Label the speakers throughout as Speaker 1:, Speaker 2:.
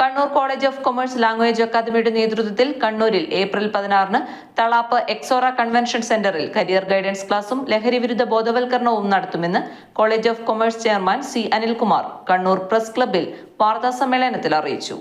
Speaker 1: Kannur college of commerce language അക്കാദമിയുടെ നേതൃത്വത്തിൽ കണ്ണൂരിൽ ഏപ്രിൽ പതിനാറിന് തളാപ്പ് എക്സോറ കൺവെൻഷൻ സെന്ററിൽ കരിയർ ഗൈഡൻസ് ക്ലാസും ലഹരി വിരുദ്ധ ബോധവൽക്കരണവും നടത്തുമെന്ന് college of commerce chairman C Anilkumar Kannur press ക്ലബിൽ വാർത്താ സമ്മേളനത്തിൽ അറിയിച്ചു.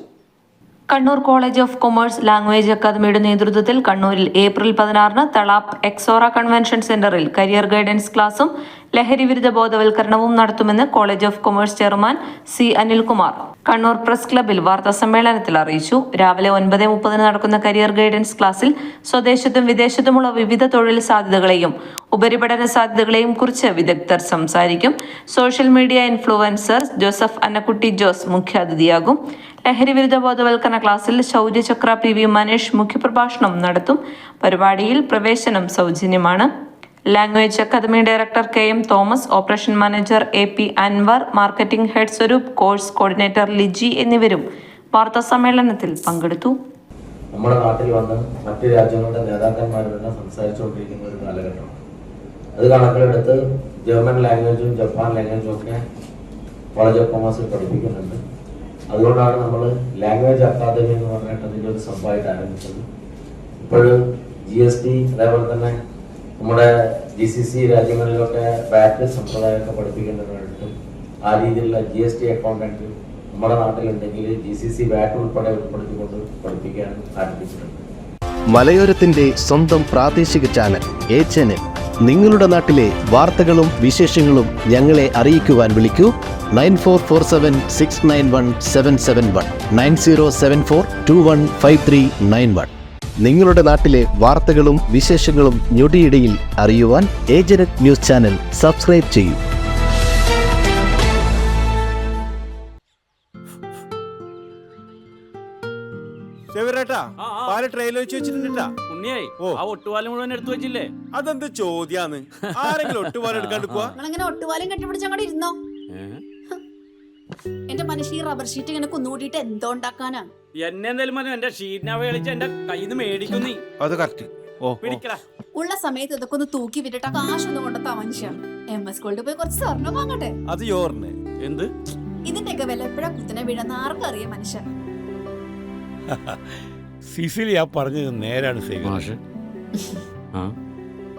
Speaker 1: Kannur college of commerce language അക്കാദമിയുടെ നേതൃത്വത്തിൽ കണ്ണൂരിൽ ഏപ്രിൽ പതിനാറിന് തളാപ്പ് എക്സോറ കൺവെൻഷൻ സെന്ററിൽ കരിയർ ഗൈഡൻസ് ക്ലാസും ലഹരി വിരുദ്ധ ബോധവൽക്കരണവും നടത്തുമെന്ന് college of commerce chairman C Anilkumar Kannur press ക്ലബിൽ വാർത്താ സമ്മേളനത്തിൽ അറിയിച്ചു. രാവിലെ ഒൻപത് മുപ്പതിന് നടക്കുന്ന കരിയർ ഗൈഡൻസ് ക്ലാസ്സിൽ സ്വദേശത്തും വിദേശത്തുമുള്ള വിവിധ തൊഴിൽ സാധ്യതകളെയും ഉപരിപഠന സാധ്യതകളെയും കുറിച്ച് വിദഗ്ധർ സംസാരിക്കും. Social media influencer Joseph Annakutty Jose മുഖ്യാതിഥിയാകും. ലഹരി വിരുദ്ധ ബോധവൽക്കരണ ക്ലാസ്സിൽ ശൗര്യചക്ര പി വി മനീഷ് മുഖ്യപ്രഭാഷണം നടത്തും. പരിപാടിയിൽ പ്രവേശനം സൗജന്യമാണ്. Language academy director K M Thomas operation manager A P Anwar marketing head Swaroop course coordinator Liji എന്നിവരും വാർത്താ സമ്മേളനത്തിൽ പങ്കെടുത്തു.
Speaker 2: നമ്മുടെ നാട്ടിൽ വന്ന് മറ്റ് രാജ്യങ്ങളുടെ നേതാക്കന്മാർ തന്നെ സംസാരിച്ചുകൊണ്ടിരിക്കുന്ന ഒരു കാലഘട്ടമാണ് അത് കണക്കിലെടുത്ത് ജർമ്മൻ ലാംഗ്വേജും ജപ്പാൻ ലാംഗ്വേജും ഒക്കെ കോളേജ് ഓഫ് കോമേഴ്സിൽ പഠിപ്പിക്കുന്നുണ്ട്. അതുകൊണ്ടാണ് നമ്മൾ ലാംഗ്വേജ് അക്കാദമി എന്ന് പറഞ്ഞിട്ട് അതിന്റെ ഒരു സംഭവമായിട്ട് ആരംഭിച്ചത്. ഇപ്പോഴും ജി എസ് ടി അതേപോലെ തന്നെ നമ്മുടെ ജി സി സി രാജ്യങ്ങളിലൊക്കെ ബാറ്റ് സമ്പ്രദായമൊക്കെ പഠിപ്പിക്കേണ്ടതായിട്ടും ആ രീതിയിലുള്ള ജി എസ് ടി അക്കൗണ്ടന്റ് നമ്മുടെ നാട്ടിലുണ്ടെങ്കിൽ ജി സി സി ബാറ്റ് ഉൾപ്പെടെ ഉൾപ്പെടുത്തിക്കൊണ്ട് പഠിപ്പിക്കാൻ ആരംഭിച്ചിട്ടുണ്ട്.
Speaker 3: മലയോരത്തിന്റെ സ്വന്തം പ്രാദേശിക ചാനൽ എ ചാനൽ നിങ്ങളുടെ നാട്ടിലെ വാർത്തകളും വിശേഷങ്ങളും ഞങ്ങളെ അറിയിക്കുവാൻ വിളിക്കൂ. Nine four four seven six nine one seven seven one. Nine zero seven four two one five three nine one. നിങ്ങളുടെ നാട്ടിലെ വാർത്തകളും വിശേഷങ്ങളും ഞൊടിയിടയിൽ അറിയുവാൻ ഏജനറ്റ് ന്യൂസ് ചാനൽ സബ്സ്ക്രൈബ് ചെയ്യൂ.
Speaker 4: അതെന്ത് ചോദ്യാന്ന്? ആരെങ്കിലും ഒട്ടുപാലം എടുക്കാണ്ടിക്കുക
Speaker 5: നിങ്ങളിങ്ങനെ ഒട്ടുപാലം കെട്ടിപ്പിടിച്ച് അങ്ങോട്ട് ഇരുന്നോ? എന്റെ മനുഷ്യ ഈ റബ്ബർ ഷീറ്റ് ഇങ്ങനെ കുന്നുകൂട്ടിയിട്ട് എന്തോ ഉണ്ടാക്കാനാ?
Speaker 6: എന്നെ എന്തായാലും മതി. എന്റെ ഷീറ്റിനാവ കളിച്ച് എന്റെ കയ്യിൽ നിന്ന് മേടിക്കും നീ.
Speaker 4: അത് കറക്റ്റ് ഓ
Speaker 6: പിടിക്കടാ.
Speaker 5: ഉള്ള സമയത്ത് ഇതൊക്കെ ഒന്ന് തൂക്കി വിട്ടിട്ട് കാശൊന്നും കൊണ്ടെത്താ മനുഷ്യ എം എസ് സ്കൂളിൽ പോയി കുറച്ച് സ്വർണം വാങ്ങട്ടെ?
Speaker 4: അത് യോറിന്
Speaker 6: എന്ത്?
Speaker 5: ഇതിന്റെയൊക്കെ വില എപ്പോഴാ കുത്തിനെ വീഴുന്ന ആർക്കും അറിയാം മനുഷ്യ
Speaker 7: സിസിലി ആ പറഞ്ഞത് നേരാണ് സേവ.
Speaker 6: ആ?